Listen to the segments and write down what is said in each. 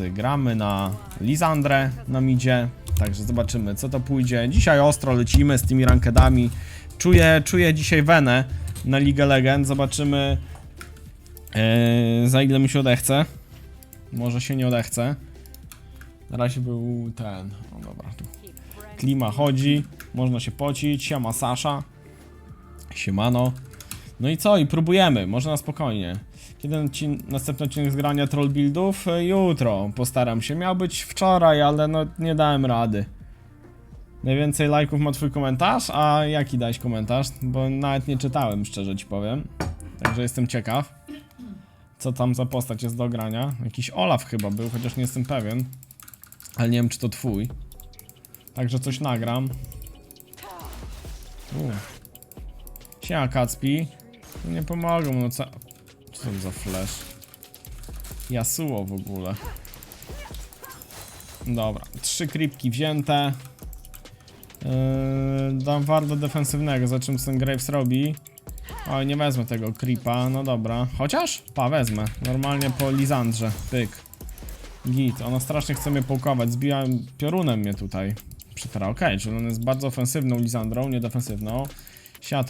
drodzy, gramy na Lisandrę na midzie, także zobaczymy co to pójdzie. Dzisiaj ostro lecimy z tymi rankedami. Czuję, czuję dzisiaj wenę na Ligę Legend, zobaczymy e, za ile mi się odechce. Może się nie odechce. Na razie był ten, o dobra, tu klima chodzi, można się pocić, siema Sasza, siemano. No i co? I próbujemy, można na spokojnie. Kiedy odcin- następny odcinek z grania troll buildów? E, Jutro postaram się. Miał być wczoraj, ale no nie dałem rady. Najwięcej lajków ma twój komentarz, a jaki dałeś komentarz? Bo nawet nie czytałem, szczerze ci powiem. Także jestem ciekaw. Co tam za postać jest do grania? Jakiś Olaf chyba był, chociaż nie jestem pewien. Ale nie wiem, czy to twój. Także coś nagram. U. Siema Kacpi. Nie pomogą, no co... Co to za flash? Yasuo w ogóle. Dobra, trzy creepki wzięte. Yy, dam warto defensywnego, za czym ten Graves robi. Oj, nie wezmę tego creepa, no dobra. Chociaż? Pa, wezmę. Normalnie po Lizandrze. Pyk. Git, ona strasznie chce mnie połkować. Zbijałem piorunem mnie tutaj. Przytara, okej, czyli on jest bardzo ofensywną Lizandrą, nie defensywną. Siema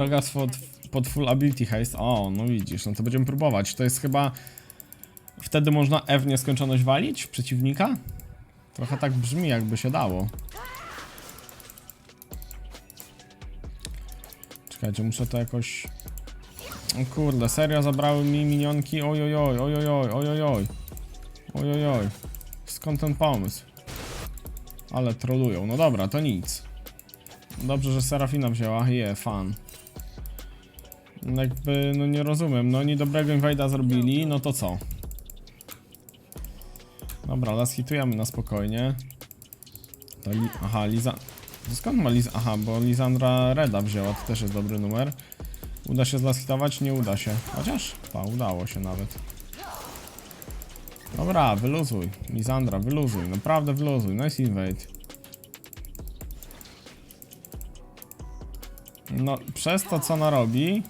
Krogas pod, pod full ability haste. O, no widzisz, no to będziemy próbować. To jest chyba... Wtedy można F nieskończoność walić przeciwnika? Trochę tak brzmi, jakby się dało. Czekajcie, muszę to jakoś... O kurde, serio zabrały mi minionki? Ojojoj, ojojoj, ojojoj. Ojojoj. Skąd ten pomysł? Ale trolują. No dobra, to nic. Dobrze, że Serafina wzięła. Je, fan. Jakby, no nie rozumiem. No oni dobrego inwajda zrobili, no to co? Dobra, las hitujemy na spokojnie. To li Aha, Liza... Skąd ma. Aha, bo Lisandra Reda wzięła, to też jest dobry numer. Uda się zlashitować? Nie uda się. Chociaż? Pa, udało się nawet. Dobra, wyluzuj. Lisandra, wyluzuj. Naprawdę wyluzuj. Nice invade. No, przez to co ona robi...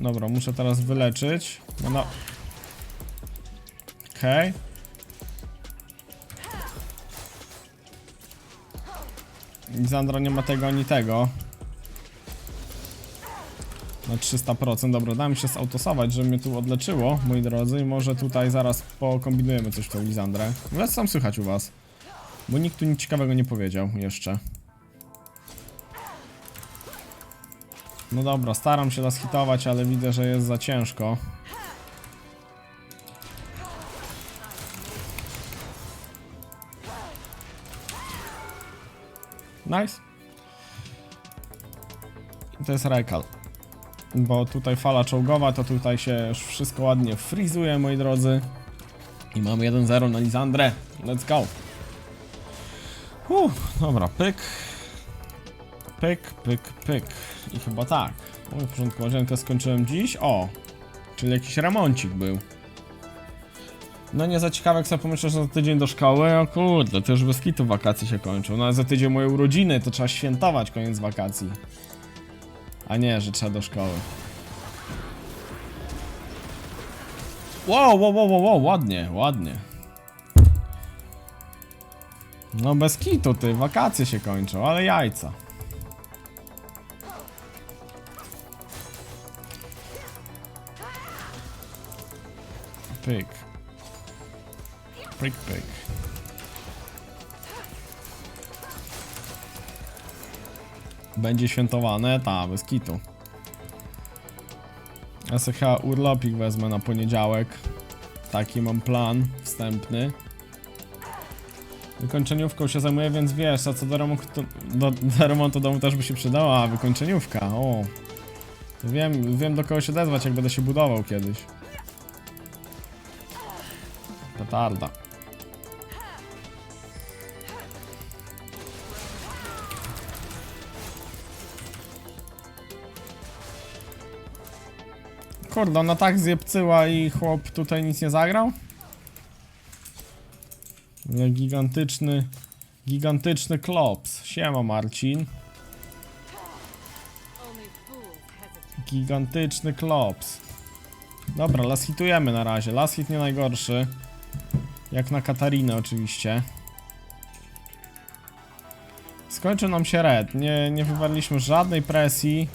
Dobra, muszę teraz wyleczyć. No, no. Okej. Lisandra nie ma tego ani tego. Na 300%. Dobra, dałem się zautosować, żeby mnie tu odleczyło, moi drodzy. I może tutaj zaraz pokombinujemy coś w tą Lisandrę. Ale co tam słychać u was? Bo nikt tu nic ciekawego nie powiedział jeszcze. No dobra, staram się nas hitować, ale widzę, że jest za ciężko. Nice. I to jest rekal. Bo tutaj fala czołgowa, to tutaj się już wszystko ładnie frizuje, moi drodzy. I mamy 1-0 na Lisandrę. Let's go. Uff, dobra, pyk. Pyk, pyk, pyk. I chyba tak. O, porządku, łazienkę skończyłem dziś. O, czyli jakiś remoncik był. No nie za ciekawe, jak sobie pomyślę, że za tydzień do szkoły, o kurde, to już bez kitu wakacje się kończą. No a za tydzień moje urodziny, to trzeba świętować koniec wakacji. A nie, że trzeba do szkoły. Wow, wow, wow, wow, wow, ładnie, ładnie. No bez kitu, ty, wakacje się kończą, ale jajca. Pyk. Pyk, pyk. Będzie świętowane? Ta, bez kitu. Ja sobie chyba urlopik wezmę na poniedziałek. Taki mam plan wstępny. Wykończeniówką się zajmuję, więc wiesz, a co do remontu, do, do remontu domu też by się przydała, wykończeniówka, o. Wiem, wiem do kogo się odezwać, jak będę się budował kiedyś. Petarda. Kurde, ona tak zjebcyła i chłop tutaj nic nie zagrał? Ale Gigantyczny, gigantyczny klops. Siema Marcin. Gigantyczny klops. Dobra, las hitujemy na razie. Las hit nie najgorszy. Jak na Katarinę oczywiście. Skończył nam się red. Nie, nie wywarliśmy żadnej presji.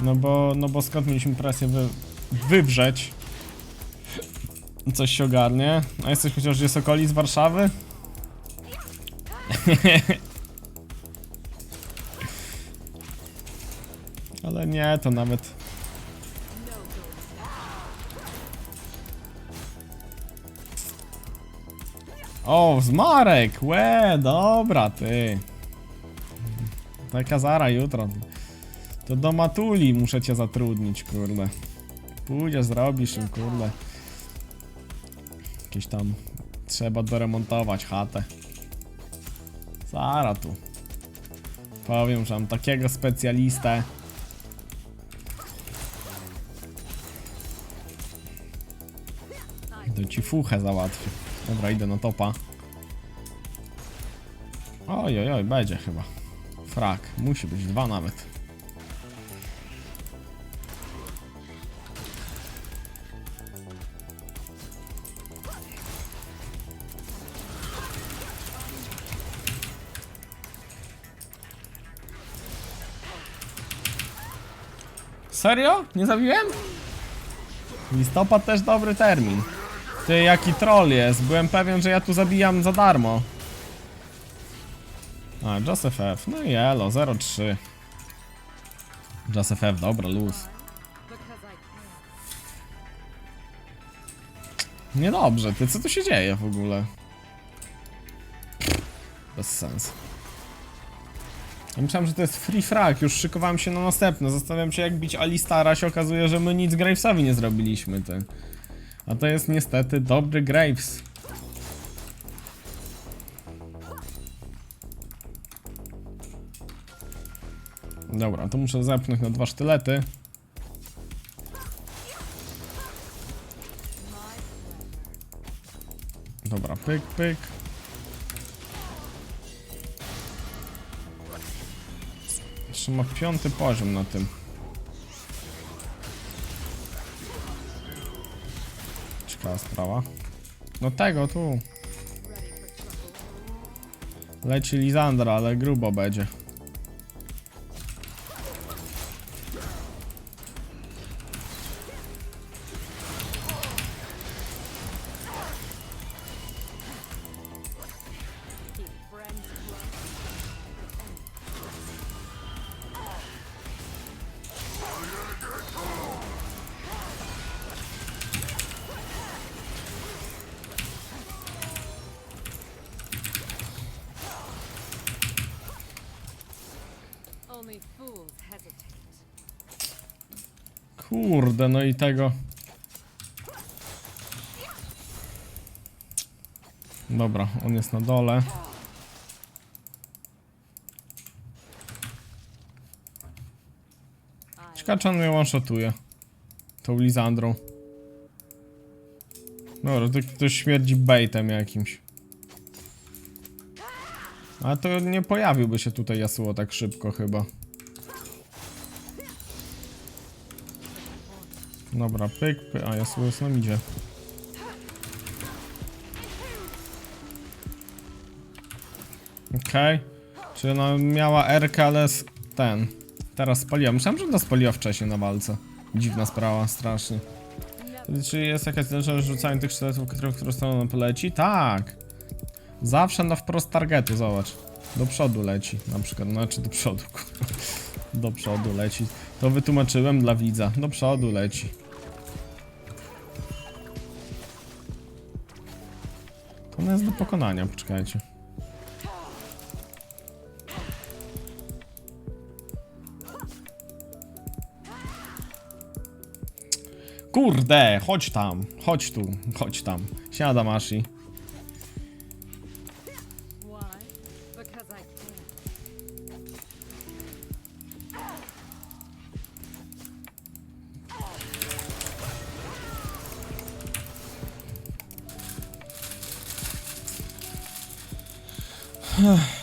No bo, no bo skąd mieliśmy presję wy, wywrzeć? Coś się ogarnie. A jesteś chociaż jest okolic Warszawy? Ale nie, to nawet... O, zmarek! Łe, dobra, ty. Taka zara jutro. To do matuli muszę cię zatrudnić, kurde. Pójdziesz, zrobisz im, kurde. Jakieś tam... Trzeba doremontować chatę. Zara tu. Powiem, że mam takiego specjalistę. To ci fuchę załatwię. Dobra, idę na topa. Oj, oj, oj, będzie chyba. Frak, musi być dwa nawet. Serio? Nie zabiłem? Listopad też dobry termin. Ty, jaki troll jest. Byłem pewien, że ja tu zabijam za darmo. A, Joseph F. No i elo, 0-3. Joseph F, dobra, luz. Niedobrze, ty, co tu się dzieje w ogóle? Bez sensu. Ja myślałem, że to jest free frag, już szykowałem się na następne. Zastanawiam się jak bić Alistara, się okazuje, że my nic Gravesowi nie zrobiliśmy, ty. A to jest niestety dobry Graves. Dobra, to muszę zepchnąć na dwa sztylety. Dobra, pyk, pyk. Jeszcze ma piąty poziom na tym. Ciekawa sprawa. No tego tu. Leci Lizandra, ale grubo będzie. Kurde, no i tego. Dobra, on jest na dole. Ciekawe, on mnie one-shotuje. Tą Lizandrą. Dobra, to, to śmierdzi baitem jakimś. Ale to nie pojawiłby się tutaj Yasuo tak szybko chyba. Dobra, pyk, pyk. A, Yasuo jest na midzie. Okej. Czyli ona miała R, ale ten. Teraz spaliła. Myślałem, że ona spaliła wcześniej na walce. Dziwna sprawa, strasznie. Czy jest jakaś zdolność rzucania tych sztyletów, które w którą stronę poleci? Tak. Zawsze na wprost targetu, zobacz. Do przodu leci, na przykład, znaczy do przodu. Do przodu leci. To wytłumaczyłem dla widza. Do przodu leci. Ona jest do pokonania, poczekajcie. Kurde, chodź tam, chodź tu, chodź tam. Siada Mashi.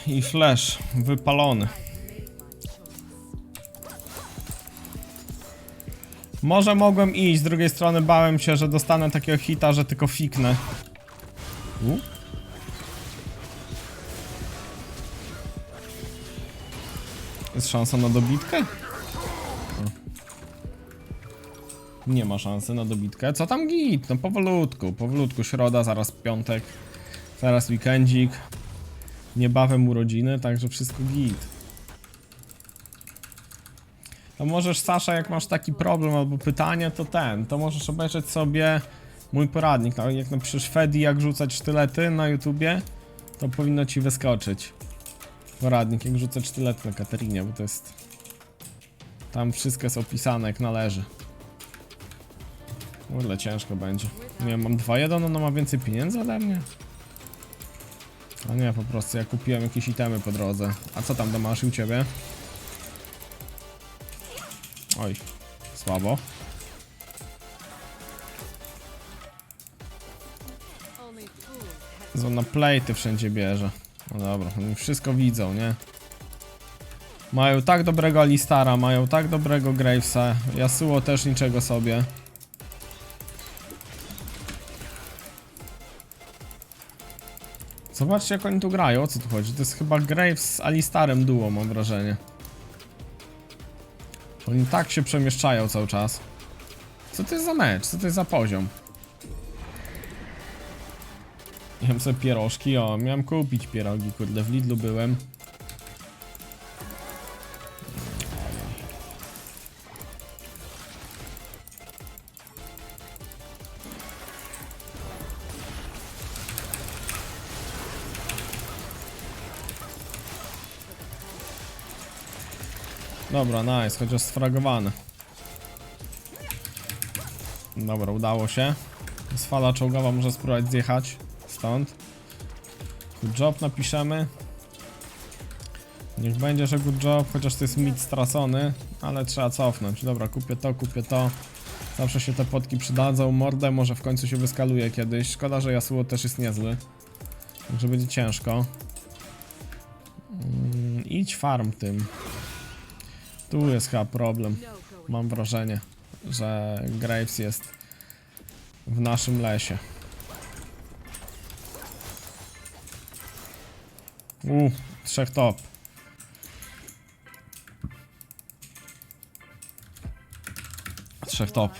I flash, wypalony. Może mogłem iść, z drugiej strony bałem się, że dostanę takiego hita, że tylko fiknę. U? Jest szansa na dobitkę? Nie ma szansy na dobitkę. Co tam git? No powolutku, powolutku. Środa, zaraz piątek, zaraz weekendzik. Niebawem urodziny, także wszystko git. To możesz, Sasza, jak masz taki problem albo pytanie, to ten, to możesz obejrzeć sobie mój poradnik. No, jak napiszesz Fedi, jak rzucać sztylety na YouTubie, to powinno ci wyskoczyć. Poradnik, jak rzucać sztylety na Katerinie, bo to jest... Tam wszystko jest opisane jak należy. Ile ciężko będzie. Nie mam 2-1, ona ma więcej pieniędzy ode mnie. A nie, po prostu ja kupiłem jakieś itemy po drodze. A co tam Damasz u ciebie? Oj, słabo. Hesitate. Zona plejty wszędzie bierze. No dobra, oni wszystko widzą, nie? Mają tak dobrego Alistara, mają tak dobrego Gravesa. Yasuo też niczego sobie. Zobaczcie jak oni tu grają, o co tu chodzi? To jest chyba Graves z Alistarem duo, mam wrażenie. Oni tak się przemieszczają cały czas. Co to jest za mecz? Co to jest za poziom? Jem sobie pierożki, o, miałem kupić pierogi, kurde, w Lidlu byłem. Dobra, nice, chociaż sfragowane. Dobra, udało się. Z fala czołgowa może spróbować zjechać stąd. Good job napiszemy. Niech będzie, że good job, chociaż to jest mit stracony, ale trzeba cofnąć. Dobra, kupię to, kupię to. Zawsze się te potki przydadzą. Mordę może w końcu się wyskaluje kiedyś. Szkoda, że Yasuo też jest niezły. Także będzie ciężko. Mm, idź farm tym. Tu jest chyba problem. Mam wrażenie, że Graves jest w naszym lesie. U, trzech top. Trzech top.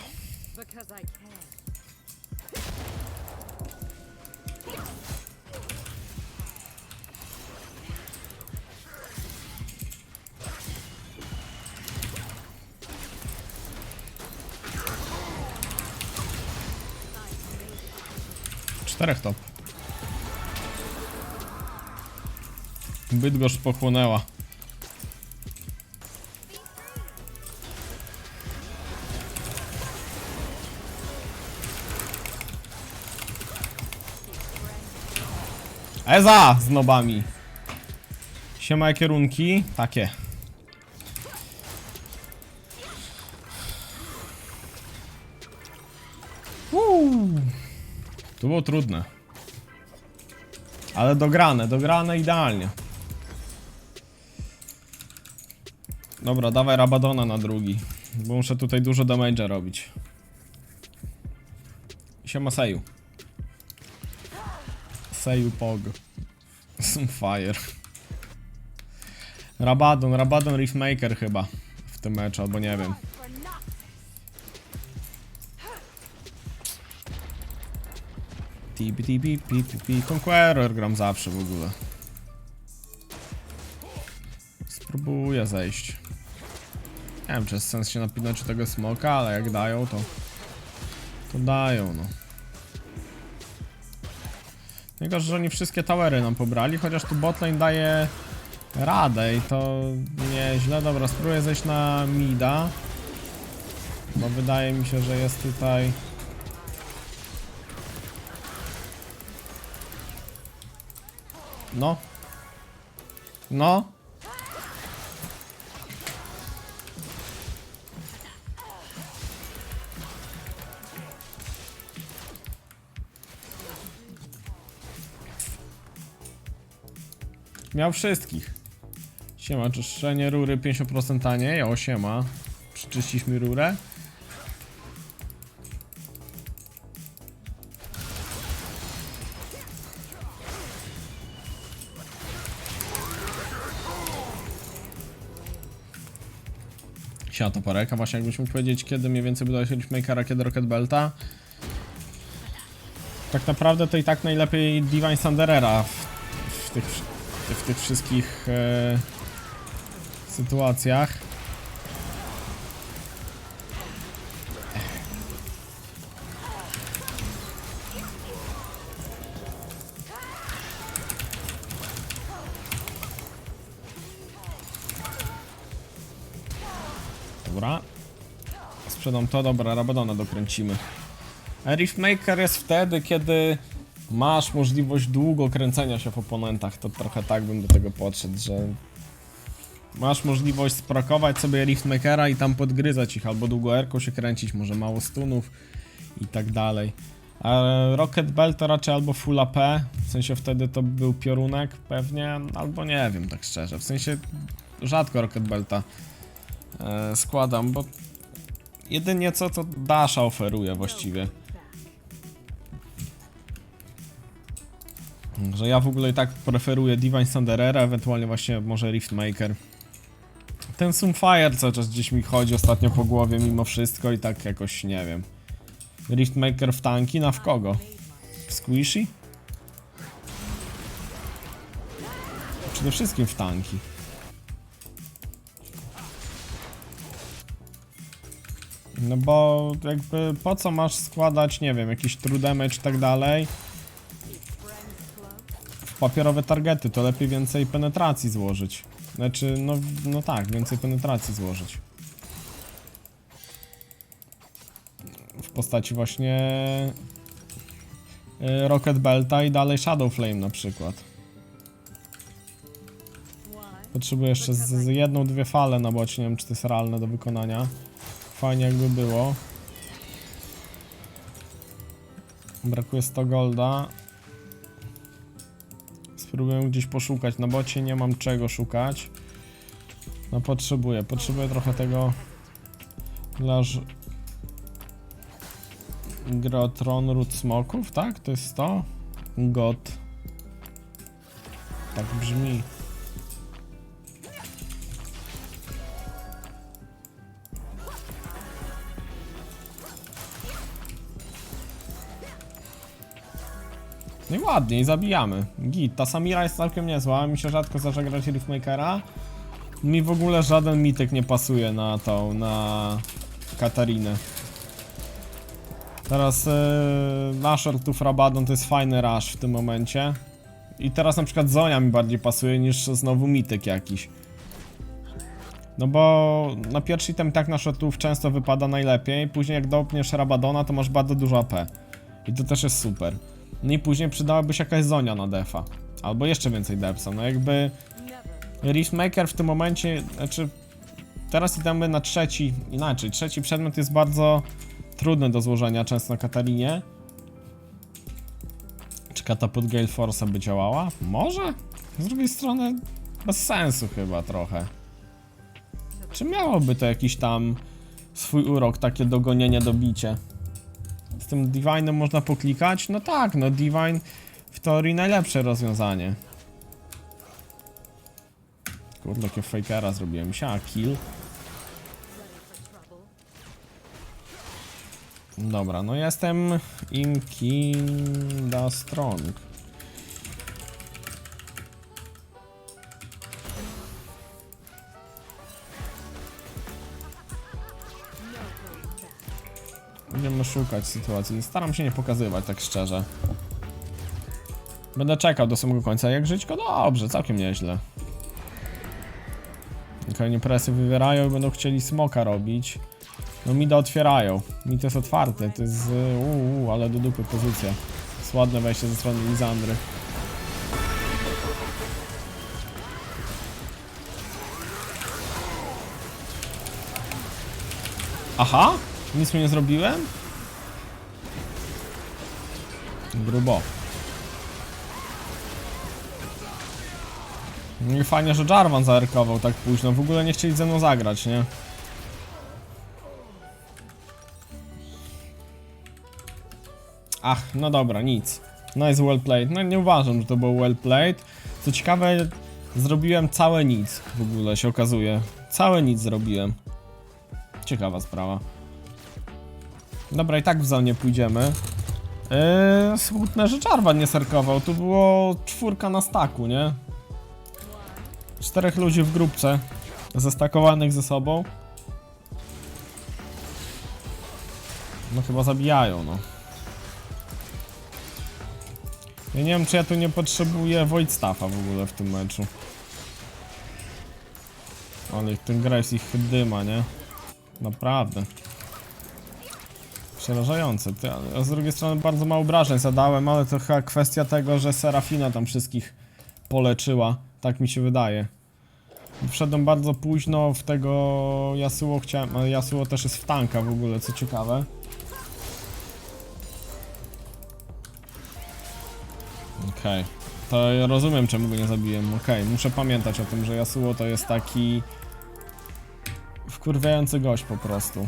Czterech top. Bydgoszcz pochłonęła. Eza z nobami. Siema kierunki. Takie. Było trudne. Ale dograne, dograne idealnie. Dobra, dawaj Rabadona na drugi. Bo muszę tutaj dużo damage'a robić. Siema Seju. Seju Pog. Some fire. Rabadon, Rabadon Riftmaker chyba w tym meczu, albo nie wiem. Pi pi Conqueror gram zawsze w ogóle. Spróbuję zejść. Nie wiem czy jest sens się napinać tego smoka, ale jak dają to... To dają no. Tylko, że oni wszystkie towery nam pobrali, chociaż tu botlane daje radę i to nieźle. Dobra, spróbuję zejść na mida. Bo wydaje mi się, że jest tutaj... No. No. Miał wszystkich. Siema, czyszczenie rury 50% taniej. O, siema. Przyczyścisz mi rurę. Siatoporeka, właśnie jakbyś mógł powiedzieć, kiedy mniej więcej budowałeś Riftmakera, kiedy Rocket Belta. Tak naprawdę to i tak najlepiej Divine Thunderera w, w, tych, w tych wszystkich e, sytuacjach. Dobra. Sprzedam to, dobra, Rabadona dokręcimy. Riftmaker jest wtedy, kiedy masz możliwość długo kręcenia się w oponentach. To trochę tak bym do tego podszedł, że masz możliwość sprakować sobie Riftmakera i tam podgryzać ich, albo długo erką się kręcić, może mało stunów i tak dalej. A Rocket Bell to raczej albo full AP, w sensie wtedy to był piorunek pewnie, albo nie wiem tak szczerze, w sensie rzadko Rocket Belta e, składam, bo jedynie co to Dasha oferuje właściwie. Że ja w ogóle i tak preferuję Divine Thunderera, ewentualnie właśnie może Riftmaker. Ten Sunfire cały czas gdzieś mi chodzi ostatnio po głowie mimo wszystko i tak jakoś nie wiem. Riftmaker w tanki, na w kogo? W Squishy? Przede wszystkim w tanki. No bo jakby po co masz składać, nie wiem, jakiś true damage i tak dalej papierowe targety, to lepiej więcej penetracji złożyć. Znaczy, no, no tak, więcej penetracji złożyć. W postaci właśnie y, Rocket Belta i dalej Shadow Flame na przykład. Potrzebuję jeszcze z, z jedną, dwie fale na bocie, nie wiem czy to jest realne do wykonania. Fajnie jakby było. Brakuje 100 golda. Spróbuję gdzieś poszukać. Na bocie nie mam czego szukać. No potrzebuję. Potrzebuję trochę tego dla ż- Grotron Root Smoków, tak? To jest to? God. Tak brzmi. Ładnie, i zabijamy. Git, ta Samira jest całkiem niezła, mi się rzadko zdarza grać Riftmakera. Mi w ogóle żaden mitek nie pasuje na tą, na Katarinę. Teraz yy, Nashor tu Rabadon to jest fajny rush w tym momencie. I teraz na przykład Zonia mi bardziej pasuje niż znowu mitek jakiś. No bo na pierwszy item tak na shotów często wypada najlepiej, później jak dopniesz Rabadona to masz bardzo dużo AP. I to też jest super. No i później przydałaby się jakaś Zonia na defa. Albo jeszcze więcej depsa. No jakby. Riftmaker w tym momencie, znaczy teraz idziemy na trzeci, inaczej, trzeci przedmiot jest bardzo trudny do złożenia często na Katarinie. Czy katapult Gale Force'a by działała? Może? Z drugiej strony bez sensu chyba trochę. Czy miałoby to jakiś tam swój urok, takie dogonienie, dobicie? Tym Divine'em można poklikać? No tak, no Divine w teorii najlepsze rozwiązanie. Kurde, jakie fakera zrobiłem. Siema, kill. Dobra, no jestem im Kinda Strong. Szukać sytuacji. Staram się nie pokazywać, tak szczerze. Będę czekał do samego końca. Jak żyćko? Dobrze, całkiem nieźle. Kolejnie presy wywierają i będą chcieli smoka robić. No mida otwierają. Mid jest otwarty, to jest... Uuu, ale do dupy pozycja. Jest ładne wejście ze strony Lizandry. Aha! Nic mu nie zrobiłem? Grubo. No i fajnie, że Jarvan zaerkował tak późno. W ogóle nie chcieli ze mną zagrać, nie? Ach, no dobra, nic. Nice well played. No nie uważam, że to było well played. Co ciekawe, zrobiłem całe nic w ogóle, się okazuje. Całe nic zrobiłem. Ciekawa sprawa. Dobra, i tak w zonie pójdziemy. Yy, smutne, że Czarwan nie serkował. Tu było czwórka na staku, nie? Czterech ludzi w grupce. Zestakowanych ze sobą. No chyba zabijają, no. Ja nie wiem, czy ja tu nie potrzebuję Void Staffa w ogóle w tym meczu. Ale ten gra jest ich dyma, nie? Naprawdę. Przerażające. A z drugiej strony bardzo mało obrażeń zadałem, ale to chyba kwestia tego, że Serafina tam wszystkich poleczyła. Tak mi się wydaje. Wszedłem bardzo późno w tego Yasuo chciałem, ale Yasuo też jest w tanka w ogóle, co ciekawe. Okej. To ja rozumiem czemu go nie zabiłem. Okej, muszę pamiętać o tym, że Yasuo to jest taki... Wkurwiający gość po prostu.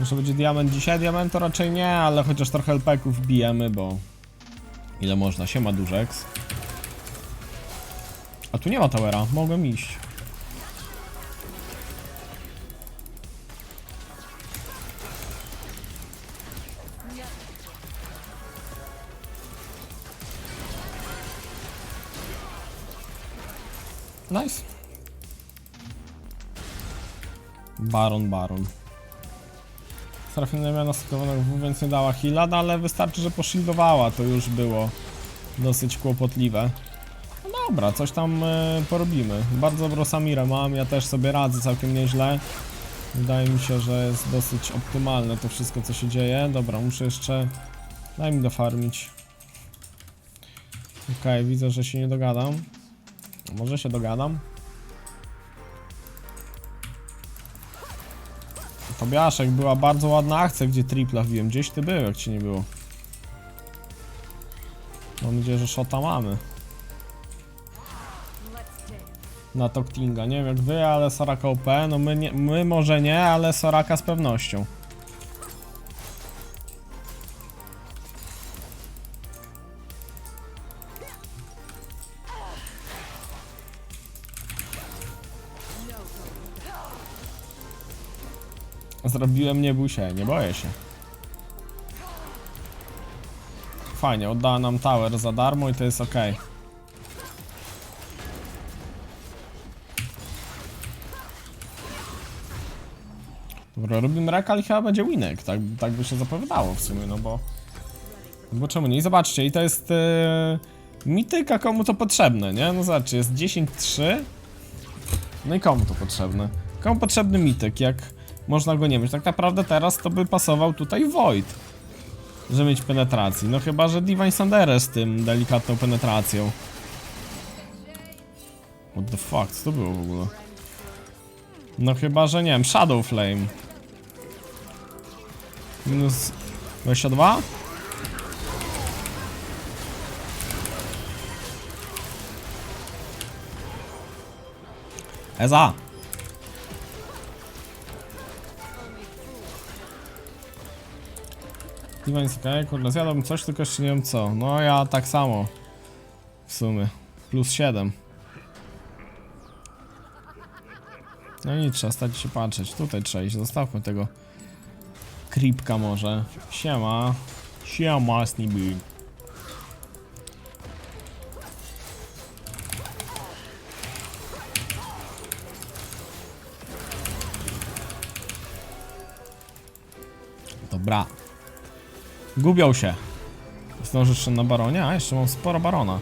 Może będzie diament dzisiaj? Diament to raczej nie, ale chociaż trochę LP-ków bijemy, bo... Ile można? Siema Dużeks. A tu nie ma towera, mogłem iść. Nice. Baron, baron. Serafina miała nastakowanego W, więc nie dała heala, no ale wystarczy, że poshieldowała, to już było dosyć kłopotliwe. No dobra, coś tam e, porobimy. Bardzo dobrą Samirę mam, ja też sobie radzę całkiem nieźle. Wydaje mi się, że jest dosyć optymalne to wszystko, co się dzieje. Dobra, muszę jeszcze... Daj mi dofarmić. Okej, widzę, że się nie dogadam. Może się dogadam? Tobiaszek, była bardzo ładna akcja, gdzie tripla wbiłem. Gdzieś ty był, jak ci nie było. Mam nadzieję, że shota mamy. Na Toktinga. Nie wiem jak wy, ale Soraka OP. No my, nie, my może nie, ale Soraka z pewnością. Zrobiłem, nie bój się, nie boję się. Fajnie, oddała nam tower za darmo i to jest ok. Dobra, robimy rekal i chyba będzie winek, tak, tak by się zapowiadało w sumie, no bo... Bo czemu nie? I zobaczcie, i to jest e, mityka komu to potrzebne, nie? No zobaczcie, jest 10-3 No i komu to potrzebne? Komu potrzebny mityk, jak można go nie mieć? Tak naprawdę teraz to by pasował tutaj Void Żeby mieć penetracji, no chyba, że Divine Sandere z tym delikatną penetracją What the fuck, co to było w ogóle? No chyba, że nie wiem, Shadow Flame. Minus 22? Eza! Jest okej, kurde, zjadłbym coś, tylko jeszcze nie wiem co. No ja tak samo. W sumie. Plus 7. No i trzeba stać się patrzeć. Tutaj trzeba iść. Zostawmy tego creepka może. Siema. Siema, Sniby. Dobra. Gubią się. Zdążysz na baronie? A, jeszcze mam sporo barona.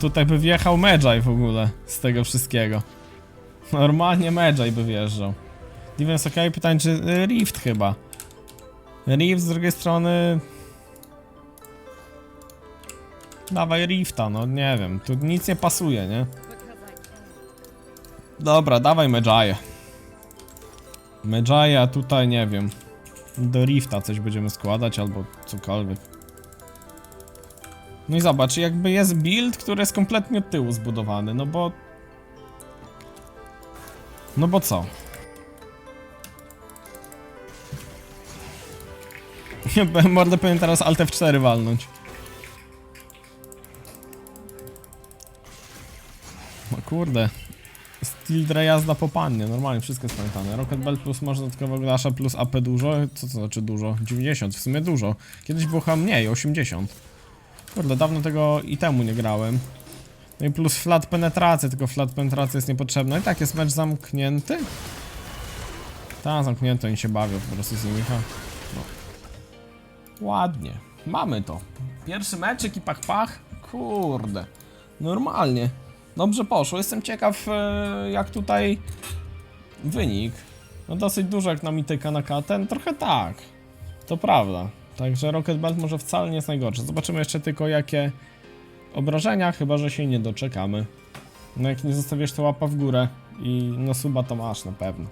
Tutaj by wjechał Medjay w ogóle z tego wszystkiego. Normalnie Medjay by wjeżdżał. Defense ok, pytanie czy y, Rift chyba. Rift z drugiej strony... Dawaj Rifta, no nie wiem, tu nic nie pasuje, nie? Dobra, dawaj Medjaye. Medjaye, tutaj nie wiem. Do Rifta coś będziemy składać albo cokolwiek. No i zobacz, jakby jest build, który jest kompletnie od tyłu zbudowany, no bo No bo co? Mordę powinien teraz Alt F4 walnąć. No kurde. Steel Dre jazda po pannie, normalnie wszystko jest pamiętane. Rocket Belt plus można dodatkowego dasza plus AP dużo. Co to znaczy dużo? 90, w sumie dużo. Kiedyś było chyba mniej, 80. Kurde, dawno tego itemu nie grałem. No i plus flat penetracja, tylko flat penetracja jest niepotrzebna. I tak, jest mecz zamknięty? Tak, zamknięty, oni się bawią po prostu z nimi, ha. No. Ładnie. Mamy to. Pierwszy meczyk i pach pach. Kurde. Normalnie. Dobrze poszło. Jestem ciekaw, e, jak tutaj wynik. No dosyć dużo jak na mityka na K. Ten trochę tak. To prawda. Także Rocket Belt może wcale nie jest najgorsze. Zobaczymy jeszcze tylko jakie obrażenia, chyba że się nie doczekamy. No jak nie zostawisz to łapa w górę i no suba to masz na pewno.